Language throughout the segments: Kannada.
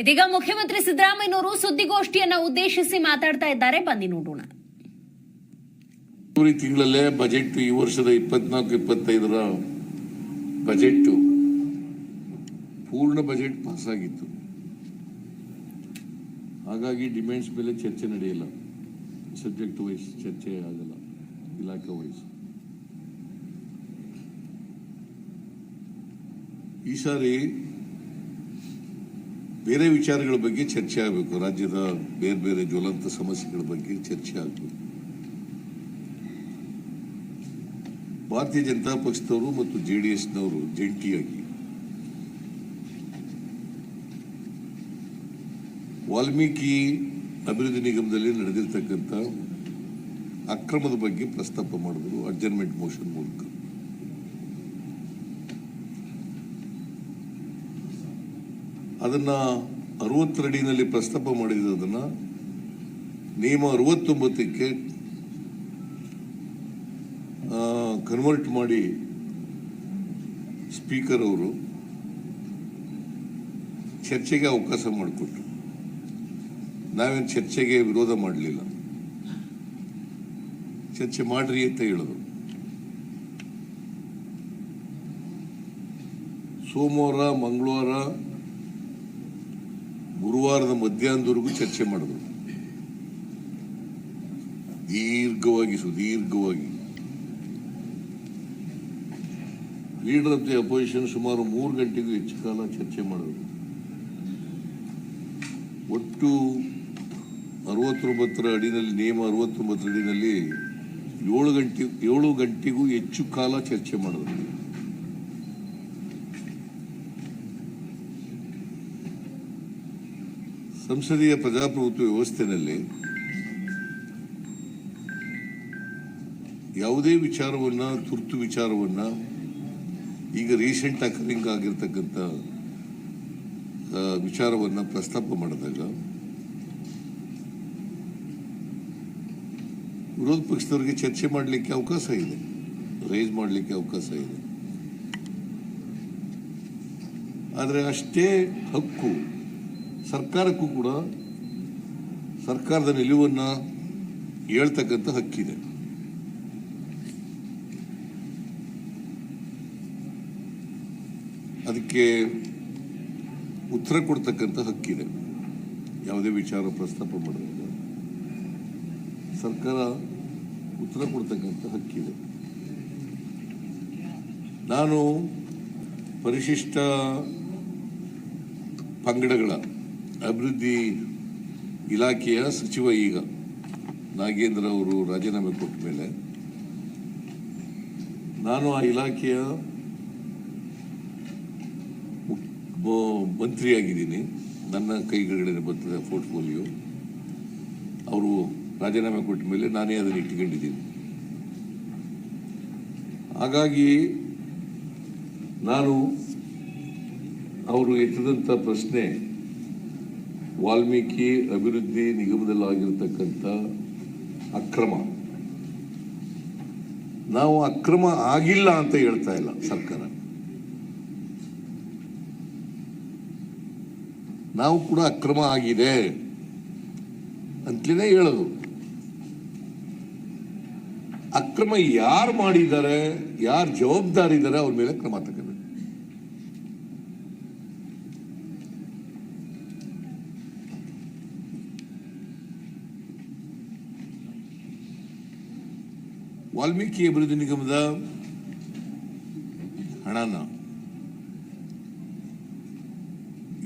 ಇದೀಗ ಮುಖ್ಯಮಂತ್ರಿ ಸಿದ್ದರಾಮಯ್ಯನವರು ಸುದ್ದಿಗೋಷ್ಠಿಯನ್ನ ಉದ್ದೇಶಿಸಿ ಮಾತಾಡ್ತಾ ಇದ್ದಾರೆ. ಬನ್ನಿ ನೋಡೋಣ. ಮೂರು ತಿಂಗಳಲ್ಲೇ ಬಜೆಟ್ ಈ ವರ್ಷದ ಇಪ್ಪತ್ನಾಲ್ಕು, ಇಪ್ಪತ್ತೈದರ ಬಜೆಟ್ ಪೂರ್ಣ ಬಜೆಟ್ ಪಾಸ್ ಆಗಿತ್ತು ಹಾಗಾಗಿ ಡಿಮ್ಯಾಂಡ್ಸ್ ಮೇಲೆ ಚರ್ಚೆ ನಡೆಯಲ್ಲ. ಸಬ್ಜೆಕ್ಟ್ ವೈಸ್ ಚರ್ಚೆ ಆಗಲ್ಲ, ಇಲಾಖೆ ವೈಸ್. ಈ ಸಾರಿ ಬೇರೆ ವಿಚಾರಗಳ ಬಗ್ಗೆ ಚರ್ಚೆ ಆಗಬೇಕು. ರಾಜ್ಯದ ಬೇರೆ ಬೇರೆ ಜ್ವಲಂತ ಸಮಸ್ಯೆಗಳ ಬಗ್ಗೆ ಚರ್ಚೆ ಆಗಬೇಕು. ಭಾರತೀಯ ಜನತಾ ಪಕ್ಷದವರು ಮತ್ತು ಜೆ ಡಿ ಎಸ್ನವರು ಜಂಟಿಯಾಗಿ ವಾಲ್ಮೀಕಿ ಅಭಿವೃದ್ಧಿ ನಿಗಮದಲ್ಲಿ ನಡೆದಿರ್ತಕ್ಕಂಥ ಅಕ್ರಮದ ಬಗ್ಗೆ ಪ್ರಸ್ತಾಪ ಮಾಡಿದ್ರು ಅಡ್ಜರ್ಮೆಂಟ್ ಮೋಷನ್ ಮೂಲಕ. ಅದನ್ನ ಅರವತ್ತರಡಿನಲ್ಲಿ ಪ್ರಸ್ತಾಪ ಅದನ್ನ ನಿಯಮ ಅರವತ್ತೊಂಬತ್ತಕ್ಕೆ ಕನ್ವರ್ಟ್ ಮಾಡಿ ಸ್ಪೀಕರ್ ಅವರು ಚರ್ಚೆಗೆ ಅವಕಾಶ ಮಾಡಿಕೊಟ್ರು. ನಾವೇನು ಚರ್ಚೆಗೆ ವಿರೋಧ ಮಾಡಲಿಲ್ಲ. ಚರ್ಚೆ ಮಾಡ್ರಿ ಅಂತ ಹೇಳಿದ್ರು. ಸೋಮವಾರ, ಮಂಗಳವಾರ ಗುರುವಾರದ ಮಧ್ಯಾಹ್ನದವರೆಗೂ ಚರ್ಚೆ ಮಾಡಿದ್ರು. ದೀರ್ಘವಾಗಿ, ಸುದೀರ್ಘವಾಗಿ. ಲೀಡರ್ ಆಫ್ ದಿ ಅಪೋಸಿಷನ್ ಸುಮಾರು ಮೂರು ಗಂಟೆಗೂ ಹೆಚ್ಚು ಕಾಲ ಚರ್ಚೆ ಮಾಡಿದ್ರು. ಒಟ್ಟು ಅರವತ್ತೊಂಬತ್ತರ ಅಡಿನಲ್ಲಿ, ನಿಯಮ ಅರವತ್ತೊಂಬತ್ತರ ಅಡಿನಲ್ಲಿ ಏಳು ಗಂಟೆ, ಏಳು ಗಂಟೆಗೂ ಹೆಚ್ಚು ಕಾಲ ಚರ್ಚೆ ಮಾಡಿದ್ರು. ಸಂಸದೀಯ ಪ್ರಜಾಪ್ರಭುತ್ವ ವ್ಯವಸ್ಥೆಯಲ್ಲಿ ಯಾವುದೇ ವಿಚಾರವನ್ನ, ತುರ್ತು ವಿಚಾರವನ್ನ ಈಗ ರೀಸೆಂಟ್ ಅಕರಿಂಗ್ ಆಗಿರ್ತಕ್ಕಂಥ ವಿಚಾರವನ್ನ ಪ್ರಸ್ತಾಪ ಮಾಡಿದಾಗ ವಿರೋಧ ಪಕ್ಷದವರಿಗೆ ಚರ್ಚೆ ಮಾಡಲಿಕ್ಕೆ ಅವಕಾಶ ಇದೆ ರೈಸ್ ಮಾಡಲಿಕ್ಕೆ ಅವಕಾಶ ಇದೆ. ಆದರೆ ಅಷ್ಟೇ ಹಕ್ಕು ಸರ್ಕಾರಕ್ಕೂ ಕೂಡ ಸರ್ಕಾರದ ನಿಲುವನ್ನು ಹೇಳ್ತಕ್ಕಂಥ ಹಕ್ಕಿದೆ. ಅದಕ್ಕೆ ಉತ್ತರ ಕೊಡ್ತಕ್ಕಂಥ ಹಕ್ಕಿದೆ. ಯಾವುದೇ ವಿಚಾರ ಪ್ರಸ್ತಾಪ ಮಾಡಬೇಕು ಸರ್ಕಾರ ಉತ್ತರ ಕೊಡ್ತಕ್ಕಂಥ ಹಕ್ಕಿದೆ. ನಾನು ಪರಿಶಿಷ್ಟ ಪಂಗಡಗಳ ಅಭಿವೃದ್ಧಿ ಇಲಾಖೆಯ ಸಚಿವ ಈಗ ನಾಗೇಂದ್ರ ಅವರು ರಾಜೀನಾಮೆ ಕೊಟ್ಟ ಮೇಲೆ ನಾನು ಆ ಇಲಾಖೆಯ ಮಂತ್ರಿಯಾಗಿದ್ದೀನಿ. ನನ್ನ ಕೈಗಳೇ ಬರ್ತದೆ ಪೋರ್ಟ್ಫೋಲಿಯೋ. ಅವರು ರಾಜೀನಾಮೆ ಕೊಟ್ಟ ಮೇಲೆ ನಾನೇ ಅದನ್ನು ಇಟ್ಕೊಂಡಿದ್ದೀನಿ ಹಾಗಾಗಿ ನಾನು ಅವರು ಎತ್ತಿದಂಥ ಪ್ರಶ್ನೆ ವಾಲ್ಮೀಕಿ ಅಭಿವೃದ್ಧಿ ನಿಗಮದಲ್ಲಾಗಿರ್ತಕ್ಕಂಥ ಅಕ್ರಮ. ನಾವು ಅಕ್ರಮ ಆಗಿಲ್ಲ ಅಂತ ಹೇಳ್ತಾ ಇಲ್ಲ ಸರ್ಕಾರ. ನಾವು ಕೂಡ ಅಕ್ರಮ ಆಗಿದೆ ಅಂತಲೇ ಹೇಳೋದು. ಅಕ್ರಮ ಯಾರು ಮಾಡಿದ್ದಾರೆ, ಯಾರು ಜವಾಬ್ದಾರಿ ಇದ್ದಾರೆ ಅವ್ರ ಮೇಲೆ ಕ್ರಮ ತಗೋಬೇಕು ವಾಲ್ಮೀಕಿ ಅಭಿವೃದ್ಧಿ ನಿಗಮದ ಹಣನ.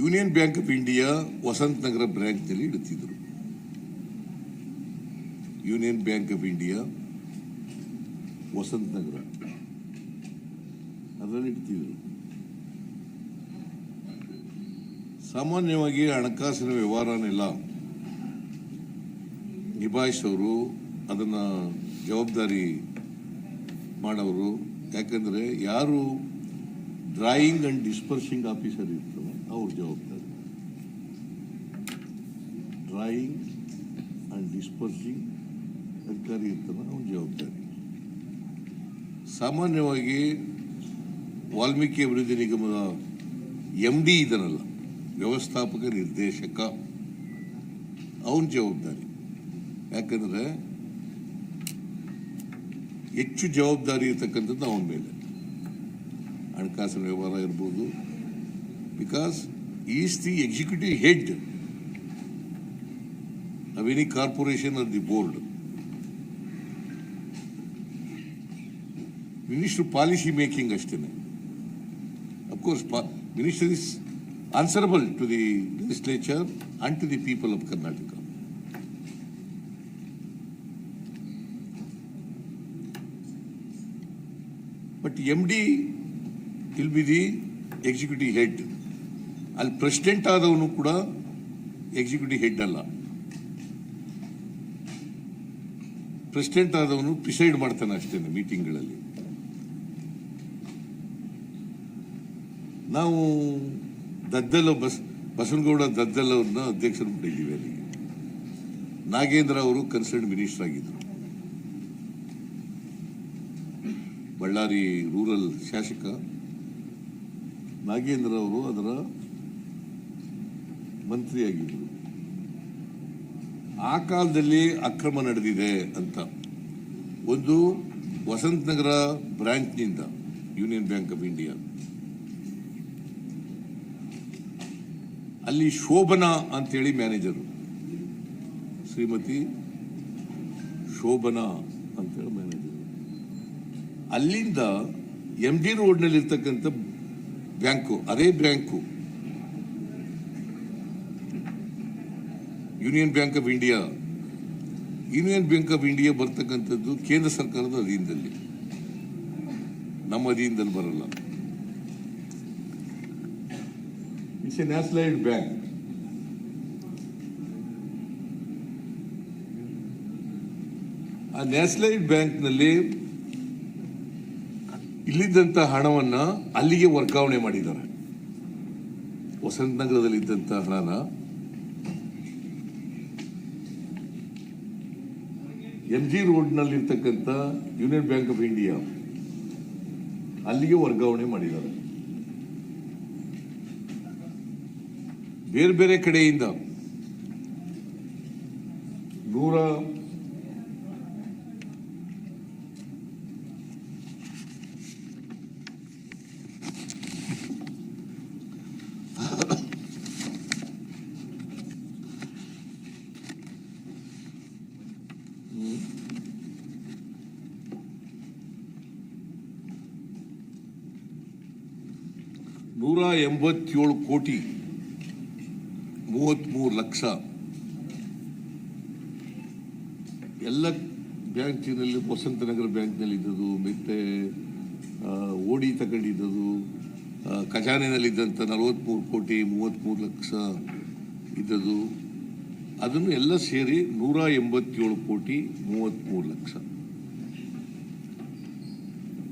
Union Bank of India Vasanth Nagar ಬ್ರಾಂಚ್ನಲ್ಲಿ ಇಡುತ್ತಿದ್ದರು. Union Bank of India Vasanth Nagar ಅದರಲ್ಲಿ ಇಡ್ತಿದ್ರು ಸಾಮಾನ್ಯವಾಗಿ ಹಣಕಾಸಿನ ವ್ಯವಹಾರನೆಲ್ಲ ನಿಭಾಯಿಸೋರು ಅದನ್ನ ಜವಾಬ್ದಾರಿ ಮಾಡೋರು ಯಾಕಂದರೆ ಯಾರು ಡ್ರಾಯಿಂಗ್ ಆ್ಯಂಡ್ ಡಿಸ್ಪರ್ಸಿಂಗ್ ಆಫೀಸರ್ ಇರ್ತಾರೆ ಅವ್ರ ಜವಾಬ್ದಾರಿ. ಡ್ರಾಯಿಂಗ್ ಆ್ಯಂಡ್ ಡಿಸ್ಪರ್ಸಿಂಗ್ ಅಧಿಕಾರಿ ಇರ್ತಾನೆ ಅವ್ರ ಜವಾಬ್ದಾರಿ. ಸಾಮಾನ್ಯವಾಗಿ ವಾಲ್ಮೀಕಿ ಅಭಿವೃದ್ಧಿ ನಿಗಮದ ಎಂ ಡಿ ಇದನ್ನಲ್ಲ ವ್ಯವಸ್ಥಾಪಕ ನಿರ್ದೇಶಕ ಅವನ ಜವಾಬ್ದಾರಿ. ಯಾಕಂದ್ರೆ ಹೆಚ್ಚು ಜವಾಬ್ದಾರಿ ಇರತಕ್ಕಂಥದ್ದು ಅವನ ಮೇಲೆ. ಹಣಕಾಸಿನ ವ್ಯವಹಾರ ಇರ್ಬೋದು. Because is the executive head of corporation of the board. Minister policy making ಅಷ್ಟೇ of course minister is answerable to the legislature and to the people of Karnataka But they'll be the executive head ಅಲ್ಲಿ ಪ್ರೆಸಿಡೆಂಟ್ ಆದವನು ಕೂಡ ಎಕ್ಸಿಕ್ಯೂಟಿವ್ ಹೆಡ್ ಅಲ್ಲ ಪ್ರೆಸಿಡೆಂಟ್ ಆದವನು ಪ್ರಿಸೈಡ್ ಮಾಡ್ತಾನೆ ಅಷ್ಟೇ ಮೀಟಿಂಗ್ಗಳಲ್ಲಿ ನಾವು ದದ್ದಲ ಬಸ್ ಬಸವನಗೌಡ ದದ್ದಲ್ ಅವ್ರನ್ನ ಅಧ್ಯಕ್ಷರು ಮಾಡಿದ್ದೀವಿ ಅಲ್ಲಿಗೆ ನಾಗೇಂದ್ರ ಅವರು ಕನ್ಸರ್ನ್ ಮಿನಿಸ್ಟರ್ ಆಗಿದ್ರು. ಬಳ್ಳಾರಿ ರೂರಲ್ ಶಾಸಕ ನಾಗೇಂದ್ರ ಅವರು ಅದರ ಮಂತ್ರಿಯಾಗಿದ್ದರು. ಆ ಕಾಲದಲ್ಲಿ ಅಕ್ರಮ ನಡೆದಿದೆ ಅಂತ. ಒಂದು ವಸಂತ ನಗರ ಬ್ರಾಂಚ್ನಿಂದ ಯೂನಿಯನ್ ಬ್ಯಾಂಕ್ ಆಫ್ ಇಂಡಿಯಾ. ಅಲ್ಲಿ ಶೋಭನಾ ಅಂತೇಳಿ ಮ್ಯಾನೇಜರು. ಶ್ರೀಮತಿ ಶೋಭನಾ ಅಲ್ಲಿಂದ ಎಂ ಡಿ ರೋಡ್ನಲ್ಲಿ ಇರ್ತಕ್ಕಂಥ ಬ್ಯಾಂಕು, ಅದೇ bank. Union Bank of India Union Bank of India ಬರ್ತಕ್ಕಂಥದ್ದು ಕೇಂದ್ರ ಸರ್ಕಾರದ ಅಧೀನದಲ್ಲಿ. ನಮ್ಮ ಅಧೀನದಲ್ಲಿ ಬರಲ್ಲ. ಇಟ್ಸ್ ಎ ನ್ಯಾಷನಲೈಡ್ ಬ್ಯಾಂಕ್ ಆ ನ್ಯಾಷನಲೈಡ್ ಬ್ಯಾಂಕ್ನಲ್ಲಿ ಇಲ್ಲಿದ್ದಂಥ ಹಣವನ್ನ ಅಲ್ಲಿಗೆ ವರ್ಗಾವಣೆ ಮಾಡಿದ್ದಾರೆ. ವಸಂತ ನಗರದಲ್ಲಿ ಇದ್ದಂಥ ಹಣನ ಎಂ ಜಿ ರೋಡ್ನಲ್ಲಿರ್ತಕ್ಕಂಥ ಯೂನಿಯನ್ ಬ್ಯಾಂಕ್ ಆಫ್ ಇಂಡಿಯಾ ಅಲ್ಲಿಗೆ ವರ್ಗಾವಣೆ ಮಾಡಿದ್ದಾರೆ. ಬೇರೆ ಬೇರೆ ಕಡೆಯಿಂದ ನೂರ ನೂರ ಎಂಬತ್ತೇಳು ಕೋಟಿ ಮೂವತ್ಮೂರು ಲಕ್ಷ. ಎಲ್ಲ ಬ್ಯಾಂಕಿನಲ್ಲಿ, ವಸಂತನಗರ ಬ್ಯಾಂಕ್ನಲ್ಲಿ ಇದ್ದದ್ದು ಮತ್ತೆ ಓಡಿ ತಗೊಂಡಿದ್ದದು ಖಜಾನೆನಲ್ಲಿದ್ದಂಥ ನಲವತ್ಮೂರು ಕೋಟಿ ಮೂವತ್ತ್ಮೂರು ಲಕ್ಷ ಇದ್ದದ್ದು. ಅದನ್ನು ಎಲ್ಲ ಸೇರಿ ನೂರ ಎಂಬತ್ತೇಳು ಕೋಟಿ ಮೂವತ್ಮೂರು ಲಕ್ಷ.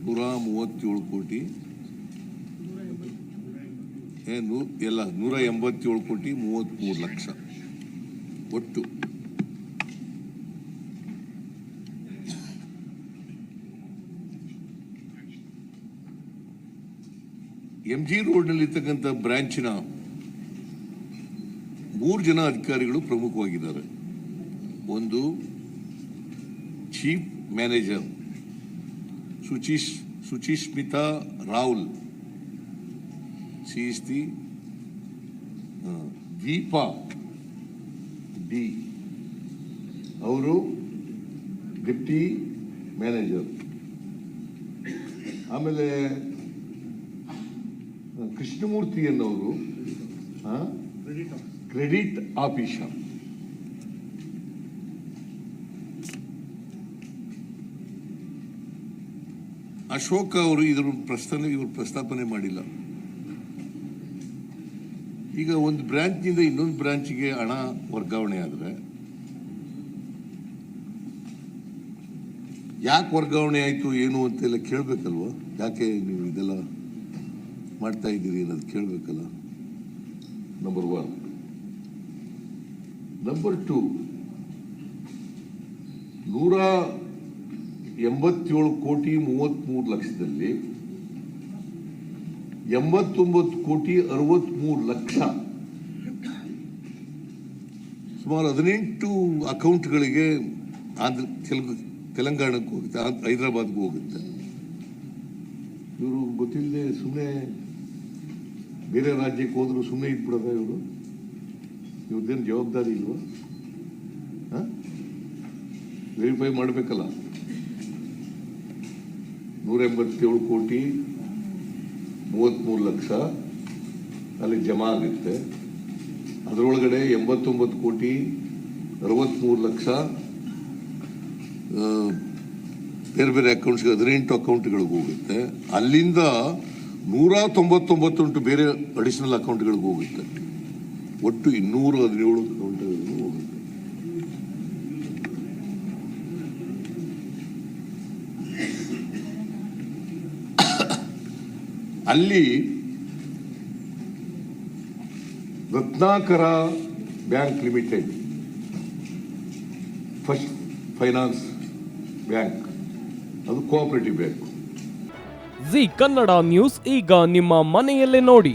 ನೂರ ಮೂವತ್ತೇಳು ಕೋಟಿ. ಎಲ್ಲ, ನೂರ ಎಂಬತ್ತೇಳು ಕೋಟಿ ಮೂವತ್ತ್ಮೂರು ಲಕ್ಷ. ಒಟ್ಟು. ಎಂ ಜಿ ರೋಡ್ನಲ್ಲಿರ್ತಕ್ಕಂಥ ಬ್ರಾಂಚಿನ ಮೂರು ಜನ ಅಧಿಕಾರಿಗಳು ಪ್ರಮುಖವಾಗಿದ್ದಾರೆ. ಒಂದು chief manager ಸುಚಿಶ್ Suchismita Rahul. Is the Deepa D ಅವರು ಡಿಪ್ಟಿ ಮ್ಯಾನೇಜರ್. ಆಮೇಲೆ ಕೃಷ್ಣಮೂರ್ತಿ ಅನ್ನೋರು ಕ್ರೆಡಿಟ್ ಆಫೀಸರ್. ಅಶೋಕ ಅವರು ಇದ್ರ ಪ್ರಸ್ತಾನ ಇವರು ಪ್ರಸ್ತಾಪನೆ ಮಾಡಿಲ್ಲ. ಈಗ ಒಂದು ಬ್ರಾಂಚ್ನಿಂದ ಇನ್ನೊಂದು ಬ್ರಾಂಚ್ಗೆ ಹಣ ವರ್ಗಾವಣೆ ಆದರೆ, ಯಾಕೆ ವರ್ಗಾವಣೆ ಆಯಿತು, ಏನು ಅಂತೆಲ್ಲ ಕೇಳಬೇಕಲ್ವ? ಯಾಕೆ ನೀವು ಇದೆಲ್ಲ ಮಾಡ್ತಾ ಇದ್ದೀರಿ ಅನ್ನೋದು ಕೇಳಬೇಕಲ್ಲ? ನಂಬರ್ ಒನ್ ನಂಬರ್ ಟು ನೂರ ಎಂಬತ್ತೇಳು ಕೋಟಿ ಮೂವತ್ತ್ಮೂರು ಲಕ್ಷದಲ್ಲಿ ಎಂಬತ್ತೊಂಬತ್ತು ಕೋಟಿ ಅರವತ್ತ್ಮೂರು ಲಕ್ಷ ಸುಮಾರು ಹದಿನೆಂಟು ಅಕೌಂಟ್ಗಳಿಗೆ ಆಂಧ್ರ, ತೆಲುಗು, ತೆಲಂಗಾಣಕ್ಕೆ ಹೋಗುತ್ತೆ ಹೈದರಾಬಾದ್ಗೂ ಹೋಗುತ್ತೆ. ಇವರು ಗೊತ್ತಿಲ್ಲದೆ ಸುಮ್ಮನೆ ಬೇರೆ ರಾಜ್ಯಕ್ಕೆ ಹೋದರೂ ಸುಮ್ಮನೆ ಇದ್ಬಿಡೋದ ಇವರು? ಇವ್ರದ್ದೇನು ಜವಾಬ್ದಾರಿ ಇಲ್ವಾ? ವೆರಿಫೈ ಮಾಡಬೇಕಲ್ಲ. ನೂರ ಎಂಬತ್ತೇಳು ಕೋಟಿ ಮೂವತ್ತ್ಮೂರು ಲಕ್ಷ ಅಲ್ಲಿ ಜಮಾ ಆಗುತ್ತೆ. ಅದರೊಳಗಡೆ ಎಂಬತ್ತೊಂಬತ್ತು ಕೋಟಿ ಅರವತ್ತ್ಮೂರು ಲಕ್ಷ ಬೇರೆ ಬೇರೆ ಅಕೌಂಟ್ಸ್ಗೆ ಹದಿನೆಂಟು ಅಕೌಂಟ್ಗಳಿಗೆ ಹೋಗುತ್ತೆ. ಅಲ್ಲಿಂದ ನೂರ ತೊಂಬತ್ತೊಂಬತ್ತುಂಟು ಬೇರೆ ಅಡಿಷನಲ್ ಅಕೌಂಟ್ಗಳಿಗೆ ಹೋಗುತ್ತೆ. ಒಟ್ಟು ಇನ್ನೂರ ಹದಿನೇಳು ಹೋಗುತ್ತೆ ಅಲ್ಲಿ Ratnakar bank limited first finance bank, ಅದು cooperative bank. Zee Kannada news, ಈಗ ನಿಮ್ಮ ಮನೆಯಲ್ಲೇ ನೋಡಿ.